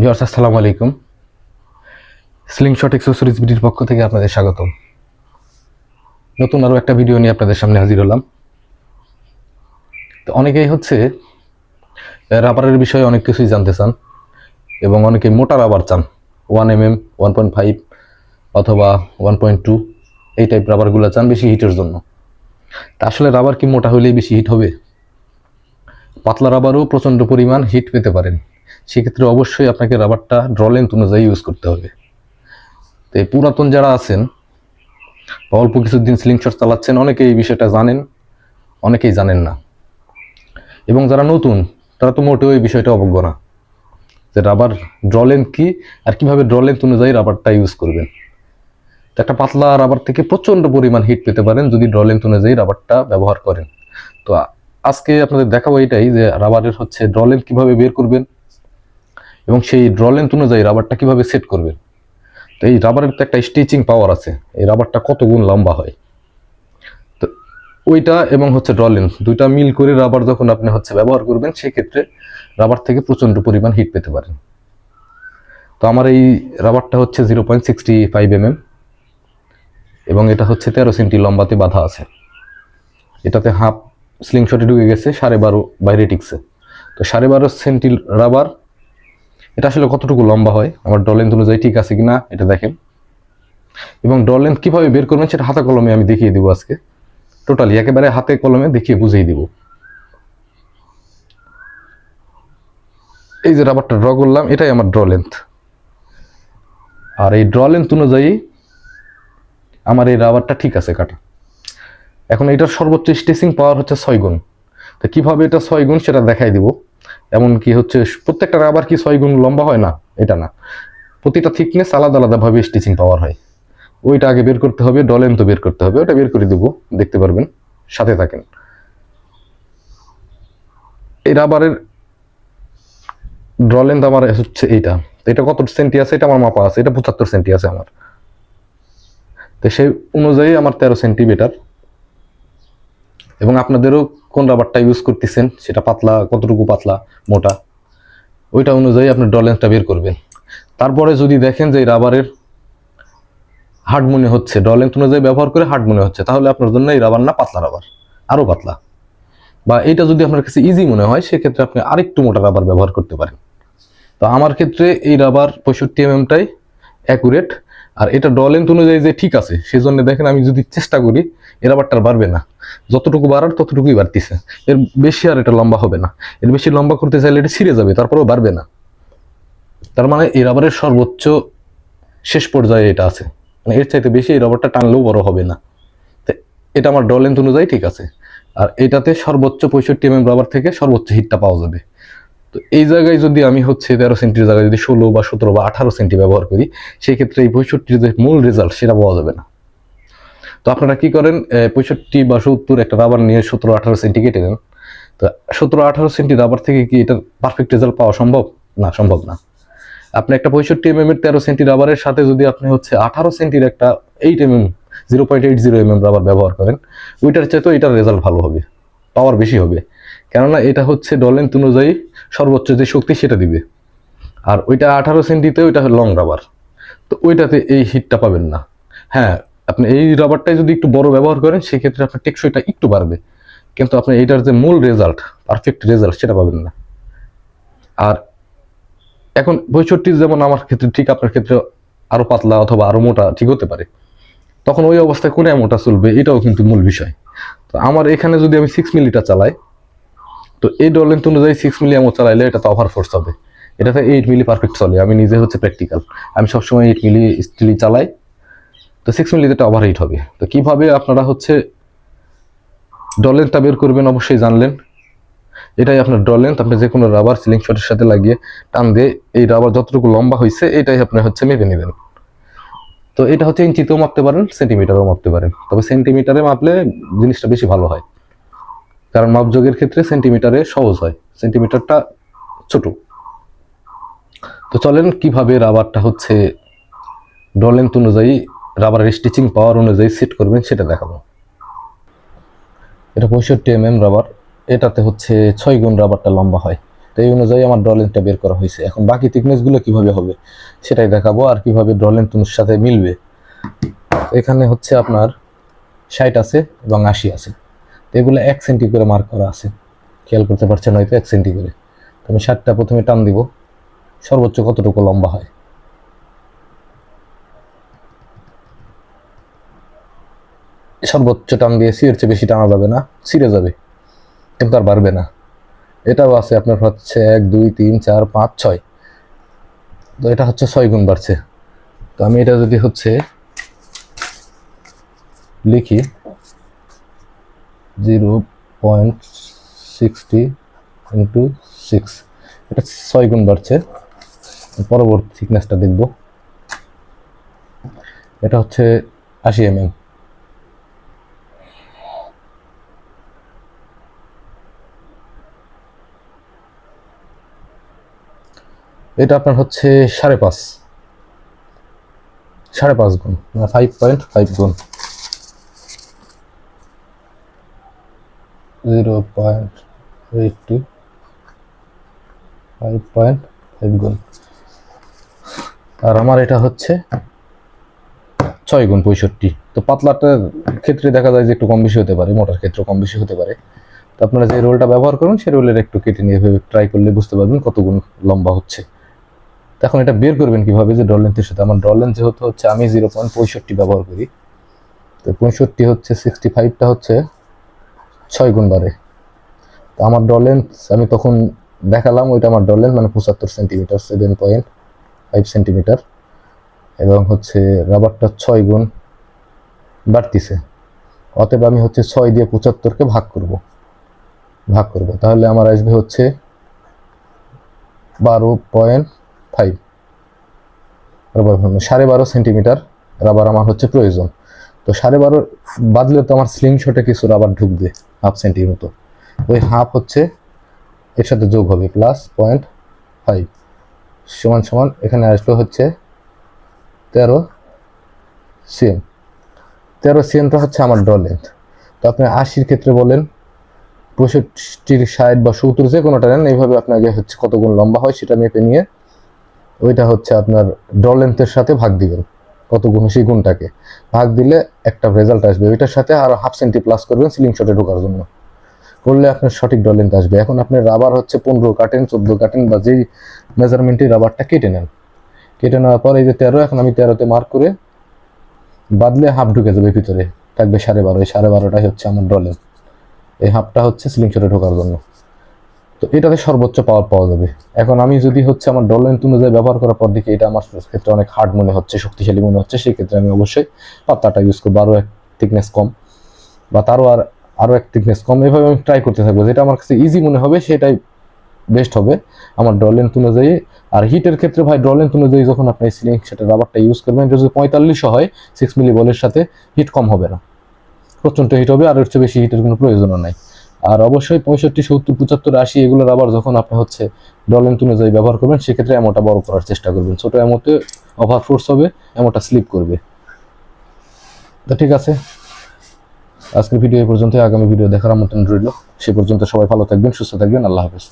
Viewers, আসসালামু আলাইকুম। Slingshot accessories বিডির পক্ষ থেকে আপনাদের স্বাগতম। নতুন আরও একটা ভিডিও নিয়ে আপনাদের সামনে হাজির হলাম। তো অনেকেই হচ্ছে রাবারের বিষয়ে অনেক কিছুই জানতে চান এবং অনেকে মোটা রাবার চান। One M M one point five অথবা ওয়ান পয়েন্ট টু এই টাইপ রাবারগুলো চান বেশি হিটের জন্য। তা আসলে রাবার কি মোটা হলেই বেশি হিট হবে? পাতলা রাবারও প্রচণ্ড পরিমাণ হিট পেতে পারেন। সেক্ষেত্রে অবশ্যই আপনাকে রাবারটা ড্র লেন্থ অনুযায়ী ইউজ করতে হবে। তো এই পুরাতন যারা আছেন, বা অল্প কিছুদিন স্লিংশট চালাচ্ছেন অনেকে এই বিষয়টা জানেন, অনেকেই জানেন না। এবং যারা নতুন, তারা তো মোটেও এই বিষয়টা অবজ্ঞ না, যে রাবার ড্র লেন্থ কি আর কীভাবে ড্র লেন্থ অনুযায়ী রাবারটা ইউজ করবেন। তো একটা পাতলা রাবার থেকে প্রচণ্ড পরিমাণ হিট পেতে পারেন যদি ড্র লেন্থ অনুযায়ী রাবারটা ব্যবহার করেন। তো আজকে আপনাদের দেখাবো এটাই যে রাবারের হচ্ছে ড্র লেন্থ কীভাবে বের করবেন এবং সেই ড্র লেন্থ অনুযায়ী রাবারটা কীভাবে সেট করবেন তো এই রাবারের তো একটা স্টিচিং পাওয়ার আছে। এই রাবারটা কত গুণ লম্বা হয়? তো ওইটা এবং হচ্ছে ড্র লেন্থ দুইটা মিল করে রাবার যখন আপনি হচ্ছে ব্যবহার করবেন, সেক্ষেত্রে রাবার থেকে প্রচণ্ড পরিমাণ হিট পেতে পারেন। তো আমার এই রাবারটা হচ্ছে zero point sixty five M এবং এটা হচ্ছে তেরো সেন্টি লম্বাতে বাঁধা আছে। এটাতে হাফ স্লিংশটে ঢুকে গেছে সাড়ে বারো বাইরে টিকছে তো সাড়ে বারো সেন্টি রাবার এটা আসলে কতটুকু লম্বা হয়? আমার ডর লেন্থ অনুযায়ী ঠিক আছে কিনা, এটা দেখেন। এবং ডর লেন্থ কীভাবে বের করবেন সেটা হাতে কলমে আমি দেখিয়ে দেবো আজকে। টোটালি একেবারে হাতে কলমে দেখিয়ে বুঝিয়ে দিব। এই যে রাবারটা ড্র করলাম, এটাই আমার ড্র লেন্থ আর এই ড্র লেন্থ অনুযায়ী আমার এই রাবারটা ঠিক আছে কাটা। এখন এটার সর্বোচ্চ স্টেসিং পাওয়ার হচ্ছে ছয় গুণ। তো কীভাবে এটা ছয় গুণ সেটা দেখাই দিব। এমন কি হচ্ছে প্রত্যেকটা রাবার কি ছয় গুণ লম্বা হয়? না, এটা না। প্রতিটা থিকনেস আলাদা আলাদাভাবে স্টিচিং পাওয়ার হয়। ওইটা আগে বের করতে হবে, ডলেন তো বের করতে হবে, ওটা বের করে দেবো, দেখতে পারবেন, সাথে থাকেন। এই রাবারের ড্রলেন্থ আমার হচ্ছে এইটা। এটা কত সেন্টি আছে? এটা আমার মাপা আছে, এটা পঁচাত্তর সেন্টি আছে আমার। তো সেই অনুযায়ী আমার তেরো সেন্টিমিটার এবং আপনাদেরও কোন রাবারটা ইউজ করতেছেন, সেটা পাতলা, কতটুকু পাতলা, মোটা, ওইটা অনুযায়ী আপনি ডলেন্সটা বের করবেন। তারপরে যদি দেখেন যে রাবারের হার্ড মনে হচ্ছে ডলেন্থ অনুযায়ী ব্যবহার করে হার্ড মনে হচ্ছে, তাহলে আপনার জন্য এই রাবার না পাতলা রাবার আরও পাতলা। বা এটা যদি আপনার কাছে ইজি মনে হয়, সেক্ষেত্রে আপনি আরেকটু মোটা রাবার ব্যবহার করতে পারেন। তো আমার ক্ষেত্রে এই রাবার পঁয়ষট্টি এমএমটাই অ্যাকুরেট আর এটা ডলেন্থ অনুযায়ী যে ঠিক আছে, সেজন্য দেখেন আমি যদি চেষ্টা করি এ রাবারটা আর বাড়বে না। যতটুকু বাড়ার ততটুকুই বাড়তিছে। এর বেশি আর এটা লম্বা হবে না। এর বেশি লম্বা করতে চাইলে এটা ছিঁড়ে যাবে, তারপরেও বাড়বে না। তার মানে এই রাবারের সর্বোচ্চ শেষ পর্যায়ে এটা আছে। মানে এর চাইতে বেশি এই রাবারটা টানলেও বড় হবে না। এটা আমার ডর লেন্থ অনুযায়ী ঠিক আছে। আর এটাতে সর্বোচ্চ পঁয়ষট্টি এমএম রাবার থেকে সর্বোচ্চ হিটটা পাওয়া যাবে। তো এই জায়গায় যদি আমি হচ্ছে তেরো সেন্টির জায়গায় যদি ষোলো বা সতেরো বা আঠারো সেন্টি ব্যবহার করি সেক্ষেত্রে এই পঁয়ষট্টির যে মূল রেজাল্ট সেটা পাওয়া যাবে না। তো আপনারা কি করেন পঁয়ষট্টি বা সত্তর একটা রাবার নিয়ে সতেরো আঠারো সেন্টি কেটে নেন তো সতেরো আঠারো সেন্টি রাবার থেকে কি এটার পারফেক্ট রেজাল্ট পাওয়া সম্ভব? না সম্ভব না। আপনি একটা পঁয়ষট্টি এম এম এর তেরো সেন্টি রাবারের সাথে যদি আপনি হচ্ছে আঠারো সেন্টির একটা eight M M zero point eight zero M M rubber ব্যবহার করেন, ওইটার চাইতেও এটার রেজাল্ট ভালো হবে পাওয়ার বেশি হবে। কেননা এটা হচ্ছে ডলেন্থ অনুযায়ী সর্বোচ্চ যে শক্তি সেটা দিবে। আর ওইটা আঠারো সেন্টিতে ওইটা লং রাবার তো ওইটাতে এই হিটটা পাবেন না। হ্যাঁ আপনি এই রাবারটাই যদি একটু বড় ব্যবহার করেন, সেক্ষেত্রে আপনার টেকসইটা একটু বাড়বে। কিন্তু আপনি এইটার যে মূল রেজাল্ট পারফেক্ট রেজাল্ট সেটা পাবেন না। আর এখন পঁয়ষট্টি যেমন আমার ক্ষেত্রে ঠিক, আপনার ক্ষেত্রে আরও পাতলা অথবা আরও মোটা ঠিক হতে পারে। তখন ওই অবস্থায় কোন মোটা চলবে, এটাও কিন্তু মূল বিষয়। তো আমার এখানে যদি আমি সিক্স মিলিটা চালাই, তো এই ডলেন্থ অনুযায়ী সিক্স মিলি এমন চালাইলে এটা তো ওভার ফোর্স হবে। এটাতে এইট মিলি পারফেক্ট চলে, আমি নিজে হচ্ছে প্র্যাকটিক্যাল আমি সবসময় এইট মিলি স্টিলি চালাই। তো সিক্স এটা ওভার হিট হবে। তো কীভাবে আপনারা হচ্ছে ডলেন্থটা বের করবেন অবশ্যই জানলেন। এটাই আপনার ডলেন্থ আপনি যে কোনো রাবার সিলিং শটের সাথে লাগিয়ে টান দিয়ে এই রাবার যতটুকু লম্বা হয়েছে, এটাই আপনি হচ্ছে মেপে নেবেন। তো এটা হচ্ছে ইঞ্চিতেও মাপতে পারেন সেন্টিমিটারও মাপতে পারেন। তবে সেন্টিমিটারে মাপলে জিনিসটা বেশি ভালো হয়। কারণ মাপযোগের ক্ষেত্রে সেন্টিমিটারে সহজ হয়। সেন্টিমিটারটা ছোট। তো চলেন কীভাবে রাবারটা হচ্ছে ডলেন্থ অনুযায়ী রাবারের স্টিচিং পাওয়ার অনুযায়ী সেট করবেন, সেটা দেখাবো। এটা পঁয়ষট্টি এম এম রাবার, এটাতে হচ্ছে ছয় গুণ রাবারটা লম্বা হয়। তো এই অনুযায়ী আমার ড্রলেনটা বের করা হয়েছে। এখন বাকি থিকনেসগুলো কীভাবে হবে, সেটাই দেখাবো আর কীভাবে ড্রলেন তুনুর সাথে মিলবে। এখানে হচ্ছে আপনার ষাট আছে এবং আশি আছে। তো এগুলো এক সেন্টি করে মার্ক করা আছে। খেয়াল করতে পারছেন হয়তো এক সেন্টি করে। তো আমি ষাটটা প্রথমে টান দিব। সর্বোচ্চ কতটুকু লম্বা হয়? সর্বোচ্চ টান দিয়েছি এর চেয়ে বেশি টানা যাবে না ছিঁড়ে যাবে, কিন্তু আর বাড়বে না। এটাও আছে আপনার হচ্ছে এক, দুই, তিন, চার, পাঁচ, ছয়। তো এটা হচ্ছে ছয় গুণ বাড়ছে। তো আমি এটা যদি হচ্ছে লিখি, zero point sixty into six. এটা ছয় গুণ বাড়ছে। পরবর্তী থিকনেসটা দেখব। এটা হচ্ছে আশি এম এটা আপনার হচ্ছে সাড়ে পাঁচ। সাড়ে পাঁচ গুণ ফাইভ পয়েন্ট ফাইভ গুণ। Zero point eight two five point five গুণ। আর আমার এটা হচ্ছে ছয় গুণ পঁয়ষট্টি। তো পাতলাটার ক্ষেত্রে দেখা যায় যে একটু কম বেশি হতে পারে, মোটার ক্ষেত্রে কম বেশি হতে পারে। তো আপনারা যে রোলটা ব্যবহার করুন সেই রোলের একটু কেটে নিয়ে ট্রাই করলে বুঝতে পারবেন কত গুণ লম্বা হচ্ছে। এখন এটা বের করবেন কীভাবে যে ডল লেন্থের সাথে? আমার ডল লেন্থ যেহেতু হচ্ছে, আমি জিরো পয়েন্ট পঁয়ষট্টি ব্যবহার করি। তো পঁয়ষট্টি হচ্ছে সিক্সটি ফাইভটা হচ্ছে ছয় গুণ বারে। তো আমার ডল লেন্থ আমি তখন দেখালাম, ওইটা আমার ডল লেন্থ মানে পঁচাত্তর centimetre seven point five centimetre এবং হচ্ছে রাবারটা ছয় গুণ বাড়তিছে। অতএব আমি হচ্ছে ছয় দিয়ে পঁচাত্তরকে ভাগ করব। ভাগ করব। তাহলে আমার আসবে হচ্ছে বারো পয়েন্ট ফাইভ। রাবার সাড়ে বারো সেন্টিমিটার রাবার আমার হচ্ছে প্রয়োজন। তো সাড়ে বারো বাদলে তো আমার স্লিং শটে কিছু রাবার ঢুকবে হাফ সেন্টির মতো। ওই হাফ হচ্ছে এর সাথে যোগ হবে প্লাস পয়েন্ট ফাইভ সমান সমান এখানে আসবে হচ্ছে তেরো সিএম তেরো সিএমটা হচ্ছে আমার ড্র লেন্থ তো আপনি আশির ক্ষেত্রে বলেন, পঁয়ষট্টির, ষাট বা সত্তর যে কোনোটা নেন, এইভাবে আপনাকে হচ্ছে কত গুণ লম্বা হয় সেটা মেপে নিয়ে ওইটা হচ্ছে আপনার ড্র লেন্থের সাথে ভাগ দিবেন, কত গুণ সেই গুণটাকে। ভাগ দিলে একটা রেজাল্ট আসবে, ওইটার সাথে আরও হাফ সেন্টি প্লাস করবেন সিলিং শটে ঢোকার জন্য। করলে আপনার সঠিক ড্র লেন্থ আসবে। এখন আপনি রাবার হচ্ছে পনেরো কাটেন চোদ্দ কাটেন বা যেই মেজারমেন্টের রাবারটা কেটে নেন। কেটে নেওয়ার পর এই যে তেরো, এখন আমি তেরোতে মার্ক করে বাদলে হাফ ঢুকে যাবে ভিতরে। থাকবে সাড়ে বারো এই সাড়ে বারোটাই হচ্ছে আমার ডলে এই হাফটা হচ্ছে সিলিং শটে ঢোকার জন্য। তো এটাতে সর্বোচ্চ পাওয়ার পাওয়া যাবে। এখন আমি যদি হচ্ছে আমার ডল লেন্থ অনুযায়ী ব্যবহার করার পর দেখি এটা আমার ক্ষেত্রে অনেক হার্ড মনে হচ্ছে, শক্তিশালী মনে হচ্ছে, সেই ক্ষেত্রে আমি অবশ্যই পাত্তাটা ইউজ করব, আরও এক থিকনেস কম। বা তারও আর, আরও এক থিকনেস কম। এভাবে আমি ট্রাই করতে থাকব। যেটা আমার কাছে ইজি মনে হবে, সেটাই বেস্ট হবে। আমার ড্র লেন্থ অনুযায়ী আর হিটের ক্ষেত্রে ভাই ড্র লেন্থ অনুযায়ী যখন আপনি সিলিং সেটা রাবারটা ইউজ করবেন, যদি পঁয়তাল্লিশও হয় সিক্স মিলি বলের সাথে হিট কম হবে না। প্রচণ্ড হিট হবে, আর চেয়ে বেশি হিটের কোনো প্রয়োজনও নাই। আর অবশ্যই পঁয়ষট্টি, সত্তর, পঁচাত্তর, আশি, এগুলোর আবার যখন আপনি হচ্ছে ডলেন্ট অনুযায়ী ব্যবহার করবেন, সেক্ষেত্রে এমনটা বড় করার চেষ্টা করবেন। ছোট এমতে ওভার ফোর্স হবে এমনটা স্লিপ করবে। তা ঠিক আছে। আজকের ভিডিও এ পর্যন্ত আগামী ভিডিও দেখার আমন্ত্রণ রইল। সে পর্যন্ত সবাই ভালো থাকবেন, সুস্থ থাকবেন। আল্লাহ হাফেজ।